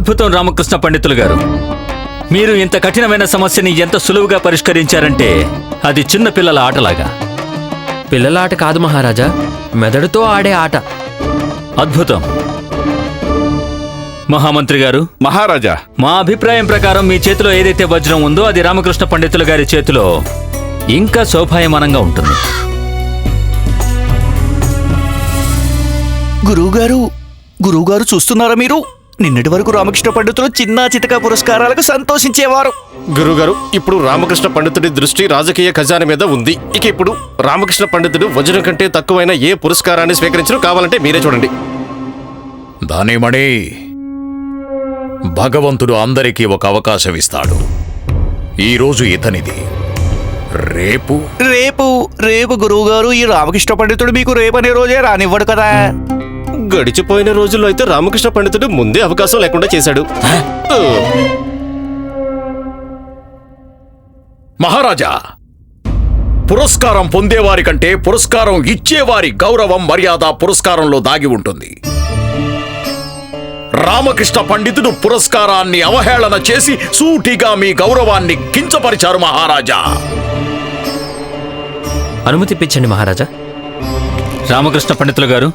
అద్భుతం రామకృష్ణ పండితులు గారు. మీరు ఇంత కఠినమైన సమస్యని ఎంత సులువుగా పరిష్కరించారంటే అది చిన్న పిల్లల ఆటలాగా. పిల్లల ఆట కాదు మహారాజా మెదడుతో ఆడే ఆట. అద్భుతం. మహామంత్రి గారు మహారాజా. మా అభిప్రాయం ప్రకారం మీ చేతిలో ఏదైతే వజ్రం ఉందో అది రామకృష్ణ పండితులు గారి చేతిలో ఇంకా శోభాయమానంగా ఉంటుంది. గురువుగారు గురువుగారు చూస్తున్నారా మీరు? నిన్నటి వరకు రామకృష్ణ పండితులు చిన్న చితక పురస్కారాలకు సంతోషించేవారు. గురుగారు ఇప్పుడు రామకృష్ణ పండితుడి దృష్టి రాజకీయ ఖజానా మీద ఉంది. ఇక ఇప్పుడు రామకృష్ణ పండితుడు వజ్రం కంటే తక్కువైన ఏ పురస్కారాన్ని స్వీకరించరు కావాలంటే మీరే చూడండి. ధనిమణి భగవంతుడు అందరికీ ఒక అవకాశం ఇస్తాడు. ఈరోజు ఇతనిది. రేపు? రేపు రేపు గురువుగారు ఈ రామకృష్ణ పండితుడు మీకు రేపనే రోజే రానివ్వడు కదా. గడిచిపోయిన రోజుల్లో అయితే రామకృష్ణ పండితుడు ముందే అవకాశం లేకుండా చేశాడు. మహారాజా పురస్కారం పొందేవారి కంటే పురస్కారం ఇచ్చేవారి గౌరవం మర్యాద పురస్కారంలో దాగి ఉంటుంది. రామకృష్ణ పండితుడు పురస్కారాన్ని అవహేళన చేసి సూటిగా మీ గౌరవాన్ని కించపరిచారు మహారాజా. అనుమతిప్పించండి మహారాజా. రామకృష్ణ పండితులు గారు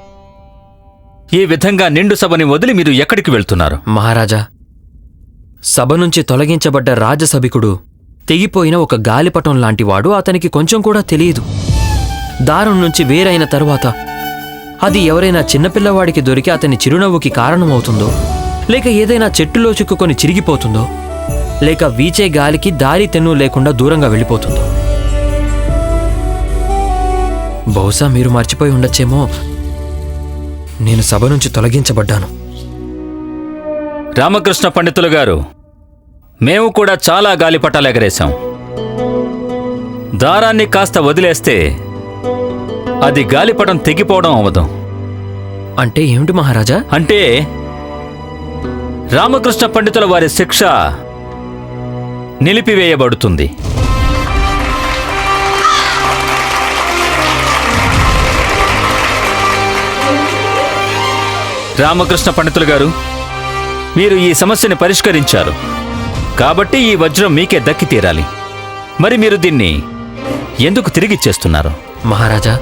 ఈ విధంగా నిండు సభని వదిలి మీరు ఎక్కడికి వెళ్తున్నారు? మహారాజా సభ నుంచి తొలగించబడ్డ రాజసభికుడు తెగిపోయిన ఒక గాలిపటం లాంటివాడు అతనికి కొంచెం కూడా తెలియదు. దారం నుంచి వేరైన తరువాత అది ఎవరైనా చిన్నపిల్లవాడికి దొరికి అతని చిరునవ్వుకి కారణమవుతుందో లేక ఏదైనా చెట్టులో చిక్కుకొని చిరిగిపోతుందో లేక వీచే గాలికి దారి తెన్ను లేకుండా దూరంగా వెళ్ళిపోతుందో. బహుశా మీరు మర్చిపోయి ఉండొచ్చేమో నేను సభ నుంచి తొలగించబడ్డాను. రామకృష్ణ పండితులు గారు మేము కూడా చాలా గాలిపటాలు ఎగరేశాం. దారాన్ని కాస్త వదిలేస్తే అది గాలిపటం తెగిపోవడం అవ్వదు అంటే ఏమిటి మహారాజా? అంటే రామకృష్ణ పండితుల వారి శిక్ష నిలిపివేయబడుతుంది. రామకృష్ణ పండితులు గారు మీరు ఈ సమస్యని పరిష్కరించారు. కాబట్టి ఈ వజ్రం మీకే దక్కి తీరాలి. మరి మీరు దీన్ని ఎందుకు తిరిగిచ్చేస్తున్నారు మహారాజా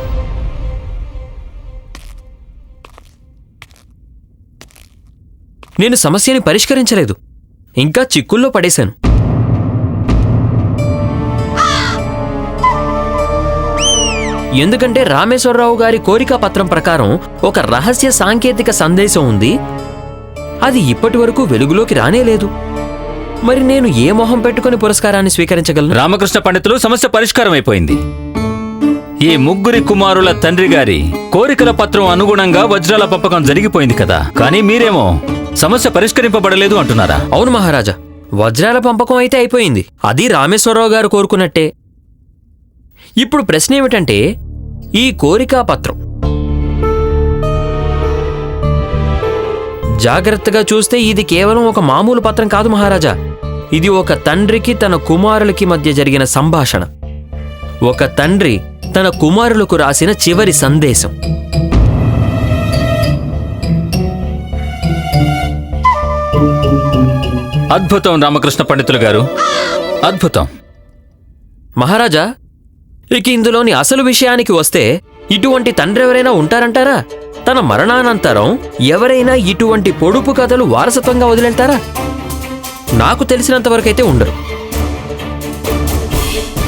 నేను సమస్యని పరిష్కరించలేదు. ఇంకా చిక్కుల్లో పడేశాను. ఎందుకంటే రామేశ్వరరావు గారి కోరికా పత్రం ప్రకారం ఒక రహస్య సాంకేతిక సందేశం ఉంది. అది ఇప్పటి వరకు వెలుగులోకి రానేలేదు మరి నేను ఏ మొహం పెట్టుకుని పురస్కారాన్ని స్వీకరించగలను? రామకృష్ణ పండితులు సమస్య పరిష్కారం అయిపోయింది. ఈ ముగ్గురి కుమారుల తండ్రి గారి కోరికల పత్రం అనుగుణంగా వజ్రాల పంపకం జరిగిపోయింది కదా. కానీ మీరేమో సమస్య పరిష్కరింపబడలేదు అంటున్నారా? అవును మహారాజా వజ్రాల పంపకం అయితే అయిపోయింది. అది రామేశ్వరరావు గారు కోరుకున్నట్టే. ఇప్పుడు ప్రశ్న ఏమిటంటే ఈ కోరికా పత్రం. జాగ్రత్తగా చూస్తే ఇది కేవలం ఒక మామూలు పత్రం కాదు మహారాజా. ఇది ఒక తండ్రికి తన కుమారులకి మధ్య జరిగిన సంభాషణ. ఒక తండ్రి తన కుమారులకు రాసిన చివరి సందేశం. అద్భుతం రామకృష్ణ పండితులు గారు. అద్భుతం. మహారాజా ఇక ఇందులోని అసలు విషయానికి వస్తే ఇటువంటి తండ్రి ఎవరైనా ఉంటారంటారా? తన మరణానంతరం ఎవరైనా ఇటువంటి పొడుపు కథలు వారసత్వంగా వదిలేంటారా నాకు తెలిసినంతవరకైతే ఉండరు.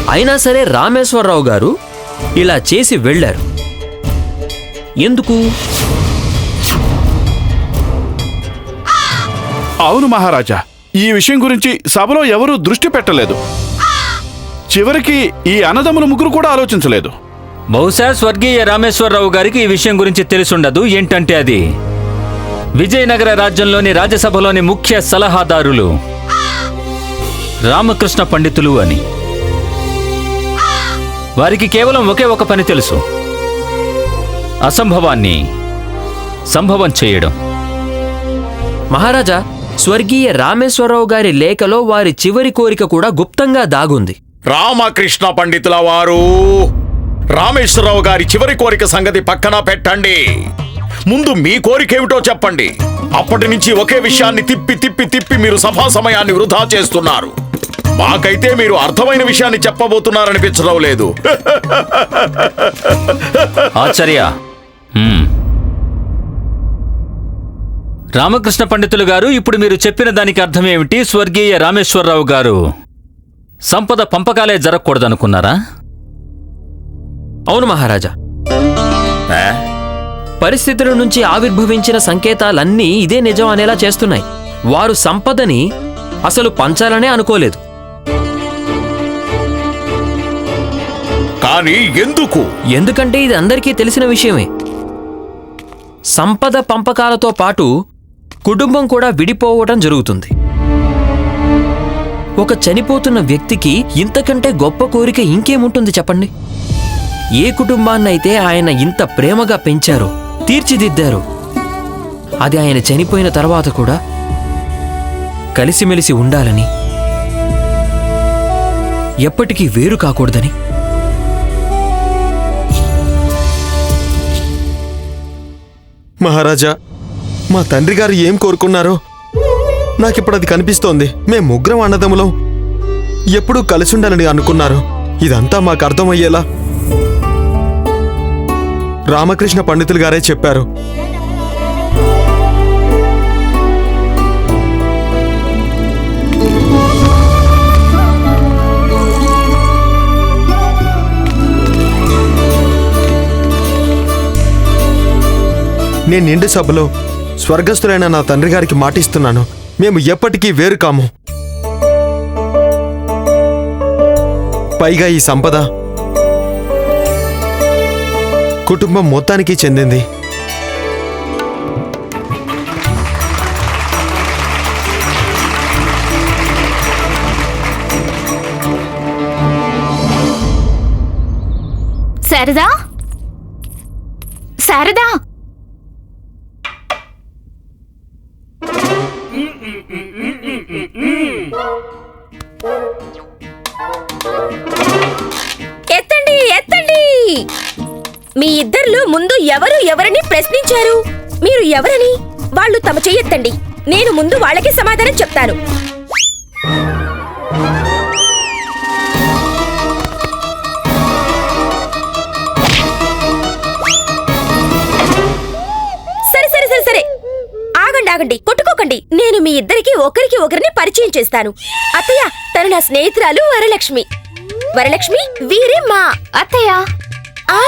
అయినా సరే రామేశ్వరరావు గారు ఇలా చేసి వెళ్ళారు. ఎందుకు? అవును మహారాజా ఈ విషయం గురించి సభలో ఎవరూ దృష్టి పెట్టలేదు. చివరికి ఈ అన్నదమ్ముల ముగ్గురు కూడా ఆలోచించలేదు. బహుశా స్వర్గీయ రామేశ్వరరావు గారికి ఈ విషయం గురించి తెలిసుండదు. ఏంటంటే అది? విజయనగర రాజ్యంలోని రాజ్యసభలోని ముఖ్య సలహాదారులు రామకృష్ణ పండితులు అని. వారికి కేవలం ఒకే ఒక పని తెలుసు. అసంభవాన్ని సంభవం చేయడం. మహారాజా స్వర్గీయ రామేశ్వరరావు గారి లేఖలో వారి చివరి కోరిక కూడా గుప్తంగా దాగుంది. రామకృష్ణ పండితుల వారు. రామేశ్వరరావు గారి చివరి కోరిక సంగతి పక్కన పెట్టండి. ముందు మీ కోరిక ఏమిటో చెప్పండి. అప్పటి నుంచి ఒకే విషయాన్ని తిప్పి తిప్పి తిప్పి మీరు సభా సమయాన్ని వృధా చేస్తున్నారు. మాకైతే మీరు అర్థమైన విషయాన్ని చెప్పబోతున్నారనిపించడం లేదు. ఆచార్య రామకృష్ణ పండితులు గారు ఇప్పుడు మీరు చెప్పిన దానికి అర్థం ఏమిటి స్వర్గీయ రామేశ్వరరావు గారు. సంపద పంపకాలే జరగకూడదనుకున్నారా? అవును మహారాజా? పరిస్థితుల నుంచి ఆవిర్భవించిన సంకేతాలన్నీ ఇదే నిజం అనేలా చేస్తున్నాయి. వారు సంపదని అసలు పంచాలనే అనుకోలేదు. కానీ ఎందుకు? ఎందుకంటే ఇది అందరికీ తెలిసిన విషయమే. సంపద పంపకాలతో పాటు కుటుంబం కూడా విడిపోవటం జరుగుతుంది. ఒక చనిపోతున్న వ్యక్తికి ఇంతకంటే గొప్ప కోరిక ఇంకేముంటుంది చెప్పండి? ఏ కుటుంబాన్నైతే ఆయన ఇంత ప్రేమగా పెంచారో తీర్చిదిద్దారో అది ఆయన చనిపోయిన తర్వాత కూడా కలిసిమెలిసి ఉండాలని ఎప్పటికీ వేరు కాకూడదని. మహారాజా మా తండ్రి గారు ఏం కోరుకున్నారో నాకిప్పుడు అది కనిపిస్తోంది. మేము ముగ్గురం అన్నదమ్ములం. ఎప్పుడూ కలిసి ఉండాలని అనుకున్నారు. ఇదంతా మాకు అర్థమయ్యేలా. రామకృష్ణ పండితులు గారే చెప్పారు. నేను నిండు సభలో స్వర్గస్థులైన నా తండ్రి గారికి మాటిస్తున్నాను. మేము ఎప్పటికీ వేరు కాము. పైగా ఈ సంపద కుటుంబం మొత్తానికి చెందింది. శారదా? శారదా? వాళ్ళు తమ చెయ్యెత్తండి నేను ముందు వాళ్ళకి సమాధానం చెప్తాను. సరే సరే సరే సరే. ఆగండి ఆగండి. కొట్టుకోకండి. నేను మీ ఇద్దరికి ఒకరికి ఒకరిని పరిచయం చేస్తాను. అత్తయ్య తను నా స్నేహితురాలు వరలక్ష్మి. వరలక్ష్మి వీరే మా. అత్తయ్య. ఆ?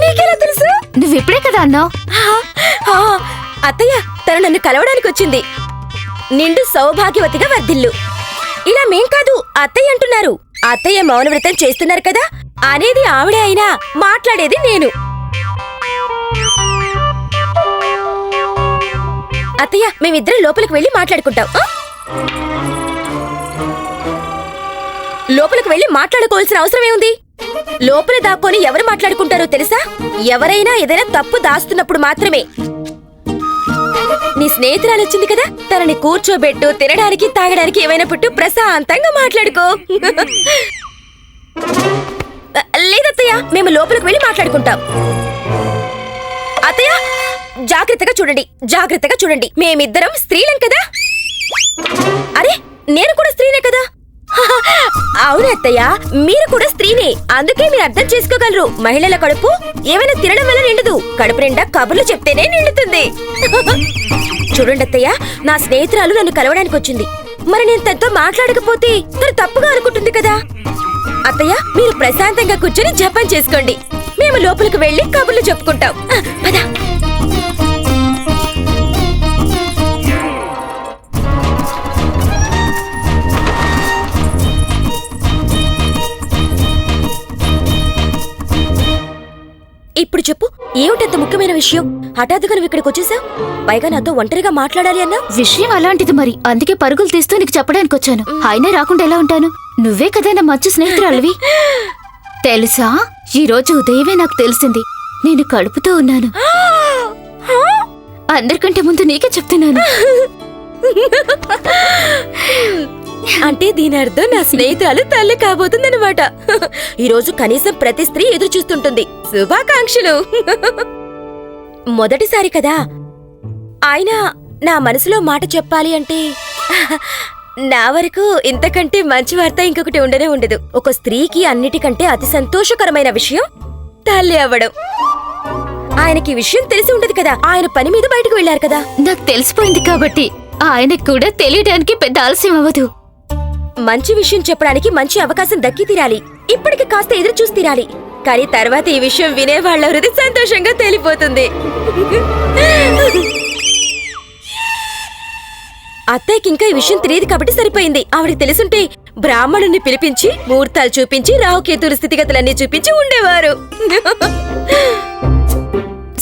నీకెలా తెలుసు? నువ్విప్పుడే కదా అన్నావు? అత్తయ్య తను నన్ను కలవడానికి వచ్చింది. నిండు సౌభాగ్యవతిగా వర్ధిల్లు. ఇలా మేం కాదు అత్తయ్య అంటున్నారు. అత్తయ్య మౌనవ్రతం చేస్తున్నారు కదా అనేది ఆవిడే అయినా మాట్లాడేది నేను. అత్తయ్య మేమిద్దరం లోపలికి వెళ్ళి మాట్లాడుకుంటాం లోపలికి వెళ్ళి మాట్లాడుకోవాల్సిన అవసరం ఏముంది? లోపల దాక్కొని ఎవరు మాట్లాడుకుంటారో తెలుసా? ఎవరైనా ఏదైనా తప్పు దాస్తున్నప్పుడు మాత్రమే నీ స్నేహితురాలు వచ్చింది కదా? తనని కూర్చోబెట్టు తినడానికి తాగడానికి ఏమైనా పుట్టు ప్రశాంతంగా మాట్లాడుకో. లేదత్తయ్య మేము లోపలికి వెళ్ళి మాట్లాడుకుంటాం. అత్తయ్య జాగ్రత్తగా చూడండి జాగ్రత్తగా చూడండి. మేమిద్దరం స్త్రీలం కదా? అరే నేను కూడా స్త్రీనే కదా? అవును అత్తయ్య మీరు కూడా స్త్రీనే. అందుకే మీరు అర్థం చేసుకోగలరు. మహిళల కడుపు ఏమైనా తినడం వల్ల నిండదు. కడుపు నిండా కబుర్లు చెప్తేనే నిండుతుంది. చూడండి అత్తయ్య నా స్నేహితురాలు నన్ను కలవడానికి వచ్చింది. మరి నేను తనతో మాట్లాడకపోతే తను తప్పుగా అనుకుంటుంది కదా. అత్తయ్య మీరు ప్రశాంతంగా కూర్చొని జపం చేసుకోండి. మేము లోపలికి వెళ్ళి కబుర్లు చెప్పుకుంటాం. పదా. ఇప్పుడు చెప్పు ఏమిటంత ముఖ్యమైన విషయం? హఠాత్తుగా నువ్వు ఇక్కడికి వచ్చేసావు? పైగా నాతో ఒంటరిగా మాట్లాడాలి అన్నా? విషయం అలాంటిది మరి. అందుకే పరుగులు తీస్తూ నీకు చెప్పడానికి వచ్చాను. అయినా రాకుండా ఎలా ఉంటాను? నువ్వే కదా నా మంచి స్నేహితురాలివి. తెలుసా? ఈ రోజు ఉదయమే నాకు తెలిసింది. నేను కడుపుతో ఉన్నాను. అందరికంటే ముందు నీకే చెప్తున్నాను. అంటే దీని అర్థం నా స్నేహితురాలు తల్లి కాబోతుందన్నమాట. ఈ రోజు కనీసం ప్రతి స్త్రీ ఎదురు చూస్తుంటుంది. శుభాకాంక్షలు. మొదటిసారి కదా. ఆయన నా మనసులో మాట చెప్పాలి అంటే నా వరకు ఇంతకంటే మంచి వార్త ఇంకొకటి ఉండనే ఉండదు. ఒక స్త్రీకి అన్నిటికంటే అతి సంతోషకరమైన విషయం తల్లి అవ్వడం. ఆయనకి ఈ విషయం తెలిసి ఉండదు కదా. ఆయన పని మీద బయటకు వెళ్ళారు కదా. నాకు తెలిసిపోయింది కాబట్టి ఆయనకు కూడా తెలియడానికి పెద్ద ఆలస్యం అవ్వదు. మంచి విషయం చెప్పడానికి మంచి అవకాశం దక్కి తీరాలి. ఇప్పటికి కాస్త ఎదురు చూసి తీరాలి. కానీ తర్వాత ఈ విషయం వినేవాళ్ళ హృది సంతోషంగా తేలిపోతుంది. అత్తయ్యకి ఇంకా ఈ విషయం తెలియదు కాబట్టి సరిపోయింది. ఆవిడకి తెలుసుంటే బ్రాహ్మణుని పిలిపించి ముహూర్తాలు చూపించి రాహుకేతుల స్థితిగతులన్నీ చూపించి ఉండేవారు.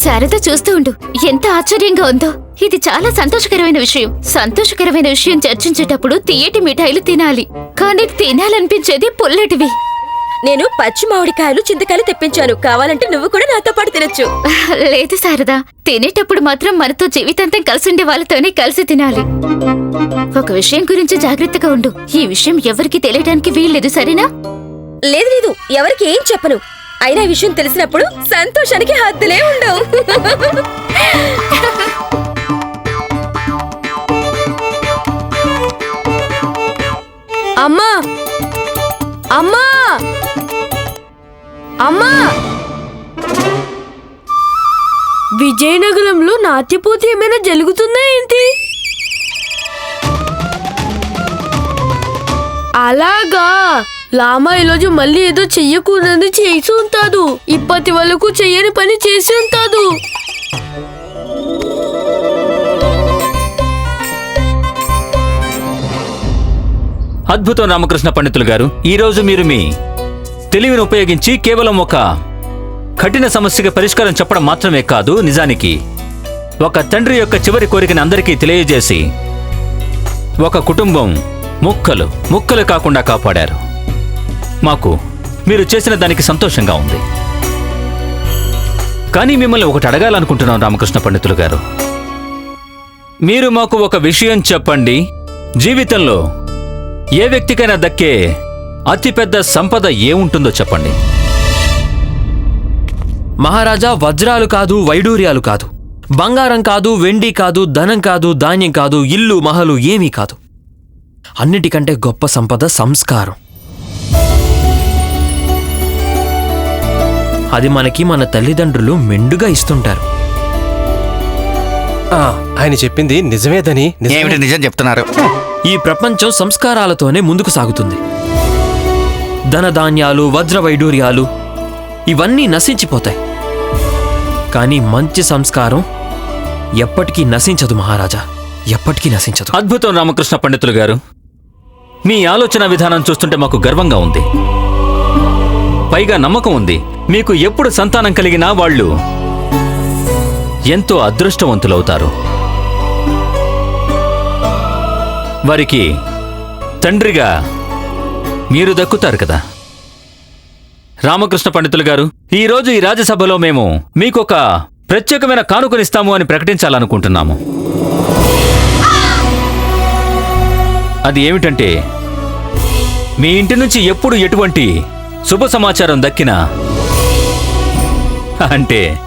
శారద చూస్తూ ఉండు. ఎంత ఆశ్చర్యంగా ఉందో. ఇది చాలా సంతోషకరమైన విషయం. సంతోషకరమైన విషయం చర్చించేటప్పుడు తీయటి మిఠాయిలు తినాలి. కానీ తినాలనిపించేది పుల్లటివి. నేను పచ్చి మామిడికాయలు చింతకాయలు తెప్పించాను. కావాలంటే నువ్వు కూడా నాతో పాటు తినొచ్చు. లేదు శారదా. తినేటప్పుడు మాత్రం మనతో జీవితాంతం కలిసిండే వాళ్ళతోనే కలిసి తినాలి. ఒక విషయం గురించి జాగ్రత్తగా ఉండు. ఈ విషయం ఎవరికి తెలియడానికి వీల్లేదు సరేనా? లేదు లేదు. ఎవరికి ఏం చెప్పను. అయినా ఈ విషయం తెలిసినప్పుడు సంతోషానికి హద్దులే ఉండవు. అమ్మా! అమ్మా! అమ్మా! విజయనగరంలో నాట్యపోతి ఏమైనా జరుగుతుందా ఏంటి? అలాగా! లామా ఈరోజు మళ్ళీ ఏదో చెయ్యకూడదని చేసి ఉంటాడు. ఇప్పటి వరకు చెయ్యని పని చేసి ఉంటాడు. అద్భుతం రామకృష్ణ పండితులు గారు ఈరోజు మీరు మీ తెలివిని ఉపయోగించి కేవలం ఒక కఠిన సమస్యకి పరిష్కారం చెప్పడం మాత్రమే కాదు నిజానికి ఒక తండ్రి యొక్క చివరి కోరికని అందరికీ తెలియజేసి ఒక కుటుంబం ముక్కలు ముక్కలు కాకుండా కాపాడారు. మాకు మీరు చేసిన దానికి సంతోషంగా ఉంది. కానీ మిమ్మల్ని ఒకటి అడగాలనుకుంటున్నాం రామకృష్ణ పండితులు గారు. మీరు మాకు ఒక విషయం చెప్పండి. జీవితంలో ఏ వ్యక్తికైనా దక్కే అతిపెద్ద సంపద ఏముంటుందో చెప్పండి. మహారాజా వజ్రాలు కాదు వైడూర్యాలు కాదు. బంగారం కాదు వెండి కాదు ధనం కాదు ధాన్యం కాదు ఇల్లు మహలు ఏమీ కాదు. అన్నిటికంటే గొప్ప సంపద సంస్కారం. అది మనకి మన తల్లిదండ్రులు మెండుగా ఇస్తుంటారు. ఆ, ఆయన చెప్పింది నిజమేదని నిజమే. ఏమిటి నిజం చెప్తున్నారు? ఈ ప్రపంచం సంస్కారాలతోనే ముందుకు సాగుతుంది. ధనధాన్యాలు వజ్ర వైడూర్యాలు ఇవన్నీ నశించిపోతాయి. కానీ మంచి సంస్కారం ఎప్పటికీ నశించదు మహారాజా ఎప్పటికీ నశించదు. అద్భుతం రామకృష్ణ పండితులు గారు. మీ ఆలోచన విధానం చూస్తుంటే మాకు గర్వంగా ఉంది. పైగా నమ్మకం ఉంది. మీకు ఎప్పుడు సంతానం కలిగినా వాళ్ళు ఎంతో అదృష్టవంతులవుతారు. వారికి తండ్రిగా మీరు దక్కుతారు కదా. రామకృష్ణ పండితులు గారు ఈరోజు ఈ రాజ్యసభలో మేము మీకొక ప్రత్యేకమైన కానుకనిస్తాము అని ప్రకటించాలనుకుంటున్నాము. అది ఏమిటంటే మీ ఇంటి నుంచి ఎప్పుడు ఎటువంటి శుభ సమాచారం దక్కినా అంటే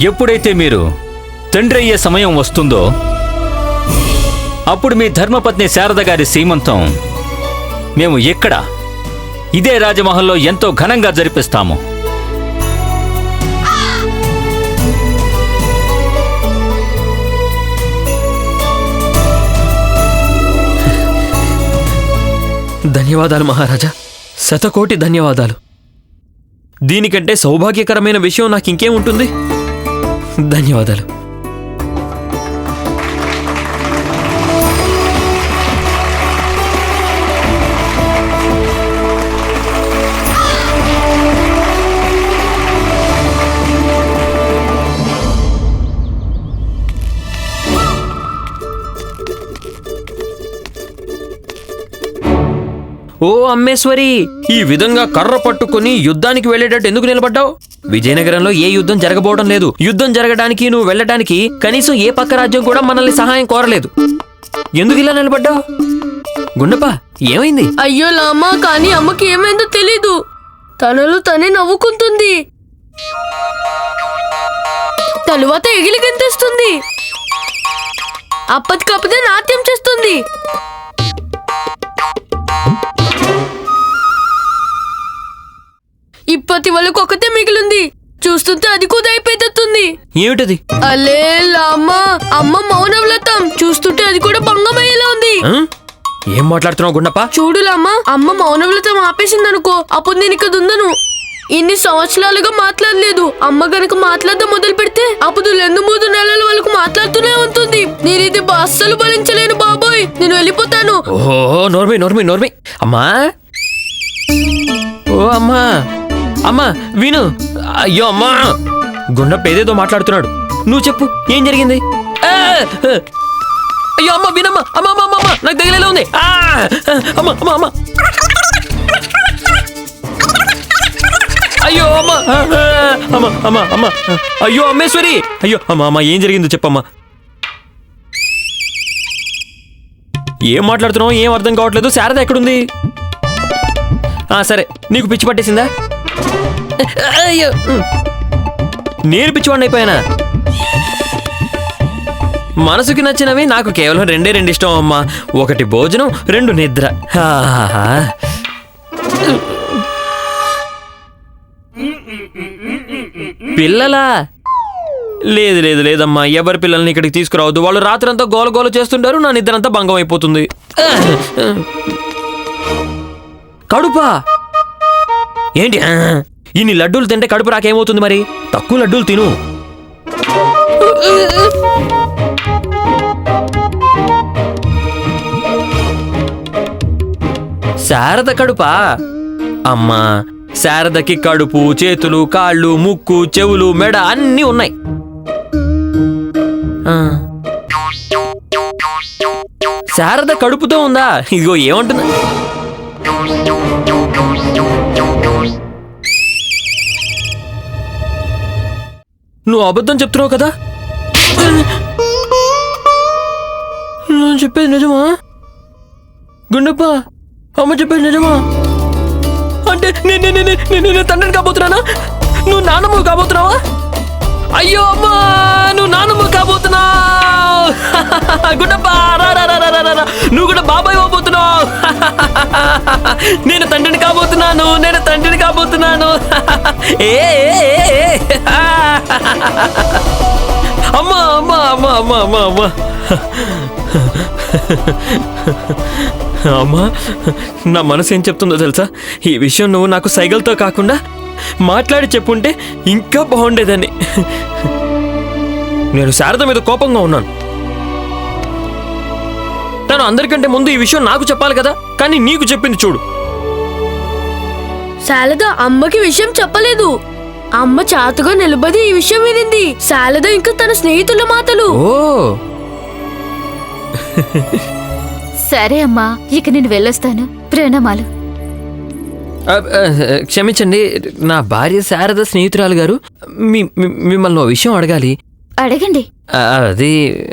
ఎప్పుడైతే మీరు తండ్రి అయ్యే సమయం వస్తుందో అప్పుడు మీ ధర్మపత్ని శారద గారి సీమంతం మేము ఎక్కడ? ఇదే రాజమహల్లో ఎంతో ఘనంగా జరిపిస్తాము. ధన్యవాదాలు మహారాజా. శతకోటి ధన్యవాదాలు. దీనికంటే సౌభాగ్యకరమైన విషయం నాకు ఇంకేముంటుంది ధన్యవాదాలు. ఓ అమ్మేశ్వరి ఈ విధంగా కర్ర పట్టుకుని యుద్ధానికి వెళ్ళేటట్టు ఎందుకు నిలబడ్డావు? విజయనగరంలో ఏ యుద్ధం జరగబోవడం లేదు. యుద్ధం జరగడానికి నువ్వు వెళ్ళడానికి కనీసం ఏ పక్క రాజ్యం కూడా మనల్ని సహాయం కోరలేదు. ఎందుకు ఇలా నిలబడ్డావు? గుండప్ప ఏమైంది? అయ్యో లామా కానీ అమ్మకి ఏమైందో తెలీదు. తనలో తనే నవ్వుకుంటుంది. తరువాత ఎగిలి గంతేస్తుంది. అప్పటికప్పుడే నాట్యం చేస్తుంది. ఇప్పటి వరకు ఒకటే మిగిలింది. చూస్తుంటే అది కూడా అయిపోతుంది ఏమిటది? అలే లామా అమ్మ మౌనవ్రతం. చూస్తుంటే అది కూడా భంగమయ్యేలా ఉంది? ఏం మాట్లాడుతున్నావు గుండప్ప? చూడు లామా అమ్మ మౌనవ్రతం ఆపేసిందనుకో అప్పుడు నేను ఇక్కడ ఉందను ఇన్ని సంవత్సరాలుగా మాట్లాడలేదు. అమ్మ గనక మాట్లాడడం మొదలు పెడితే అప్పుడు రెండు మూడు నెలల వరకు మాట్లాడుతూనే ఉంటుంది. నేను ఇది అస్సలు భరించలేను బాబోయ్. నేను వెళ్ళిపోతాను. ఓహో నోర్మి నోర్మి నోర్మి. అమ్మా. ఓ అమ్మా. అమ్మా విను అయ్యో అమ్మా. గుండప్ప ఏదేదో మాట్లాడుతున్నాడు. నువ్వు చెప్పు ఏం జరిగింది? అయ్యో అమ్మ వినమ్మా అమ్మ అమ్మ అమ్మ, నాకు దగ్గరలో ఉంది. ఆ! అమ్మ అమ్మ అమ్మ. అయ్యో అమ్మ అమ్మ అమ్మ అమ్మ. అయ్యో అమ్మేశ్వరి. అయ్యో అమ్మ అమ్మ ఏం జరిగిందో చెప్పమ్మా. ఏం మాట్లాడుతున్నావు ఏం అర్థం కావట్లేదు. శారద ఎక్కడుంది? ఆ సరే నీకు పిచ్చి పట్టేసిందా? అయ్యో. నేను అయిపోయానా? మనసుకి నచ్చినవి నాకు కేవలం రెండే రెండు ఇష్టం అమ్మా. ఒకటి భోజనం రెండు నిద్ర. పిల్లలా? లేదు లేదు లేదమ్మా. ఎవరి పిల్లల్ని ఇక్కడికి తీసుకురావద్దు. వాళ్ళు రాత్రంతా గోల గోల చేస్తుంటారు. నా నిద్రంతా భంగం అయిపోతుంది. కడుపా! ఏంటి? ఇన్ని లడ్డూలు తింటే కడుపు రాకేమవుతుంది మరి? తక్కువ లడ్డూలు తిను. శారద కడుపా? అమ్మా శారదకి కడుపు చేతులు కాళ్ళు ముక్కు చెవులు మెడ అన్నీ ఉన్నాయి. శారద కడుపుతో ఉందా? ఇదిగో ఏమంటున్నా? నువ్వు అబద్ధం చెప్తున్నావు కదా? నువ్వు చెప్పేది నిజమా? గుండప్ప అమ్మ చెప్పేది నిజమా? అంటే నేను నేను నేను- తండ్రిని కాబోతున్నానా? నువ్వు నాన్నమ్మ కాబోతున్నావా? అయ్యో అమ్మా నువ్వు నాన్నమ్మ కాబోతున్నావు. గుండప్ప రా రా రా రా, రా రా. నువ్వు కూడా బాబాయ్ అవబోతున్నావు నేను తండ్రిని కాబోతున్నాను నేను తండ్రిని కాబోతున్నాను. ఏ, ఏ, ఏ. అమ్మా అమ్మా అమ్మా అమ్మా అమ్మా అమ్మా. అమ్మా నా మనసు ఏం చెప్తుందో తెలుసా? ఈ విషయం నువ్వు నాకు సైగల్తో కాకుండా మాట్లాడి చెప్పుంటే ఇంకా బాగుండేదని. నేను శారద మీద కోపంగా ఉన్నాను. తను అందరికంటే ముందు ఈ విషయం నాకు చెప్పాలి కదా? కానీ నీకు చెప్పింది చూడు. శారద అమ్మకి విషయం చెప్పలేదు. అమ్మ చాతుగా నిలబడి ఈ విషయం వినింది. శారద ఇంకా తన స్నేహితుల మాటలు. ఓ. సరే అమ్మా ఇక నేను వెళ్ళొస్తాను. ప్రణామాలు. ఆ, క్షమించండి నా భార్య శారద స్నేహితురాలు గారు మీ మీ- మిమ్మల్ని ఓ విషయం అడగాలి. అడగండి. ఆ, అది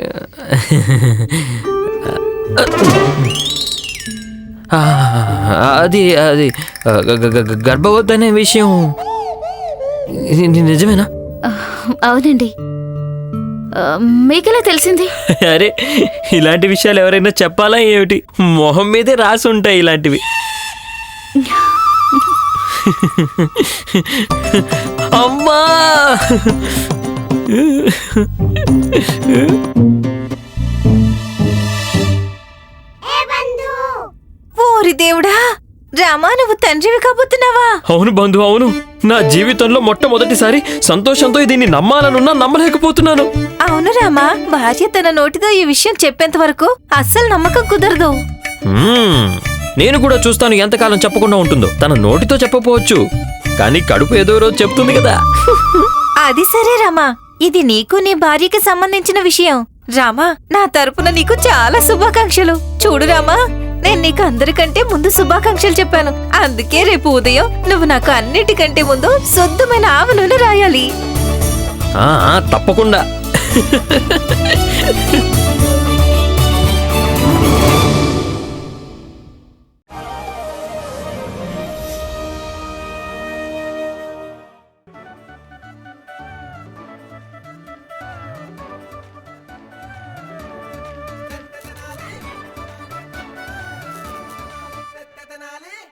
ఆ, అది అది గ- గ- గ- గర్భవతి అనే విషయం. నిజమేనా? అవునండి. మీకెలా తెలిసింది? అరే ఇలాంటి విషయాలు ఎవరైనా చెప్పాలా ఏమిటి? మొహం మీదే రాసి ఉంటాయి ఇలాంటివి. అమ్మా! ఓరి దేవుడా! రామా నువ్వు తండ్రివి కాబోతున్నావా? అవును బంధు అవును. నా జీవితంలో మొట్టమొదటిసారి సంతోషంతో దీన్ని నమ్మాలనున్నా నమ్మలేకపోతున్నాను. అవును రామా భార్య తన నోటితో ఈ విషయం చెప్పేంత వరకు అస్సలు నమ్మకం కుదరదు. నేను కూడా చూస్తాను ఎంతకాలం చెప్పకుండా ఉంటుందో. తన నోటితో చెప్పపోవచ్చు. కానీ కడుపు ఏదో రోజు చెప్తుంది కదా. అది సరే రామా ఇది నీకు నీ భార్యకి సంబంధించిన విషయం. రామా నా తరపున నీకు చాలా శుభాకాంక్షలు. చూడు రామా నేను నీకు అందరికంటే ముందు శుభాకాంక్షలు చెప్పాను. అందుకే రేపు ఉదయం నువ్వు నాకు అన్నిటికంటే ముందు శుద్ధమైన ఆవు నూనె రాయాలి. తప్పకుండా.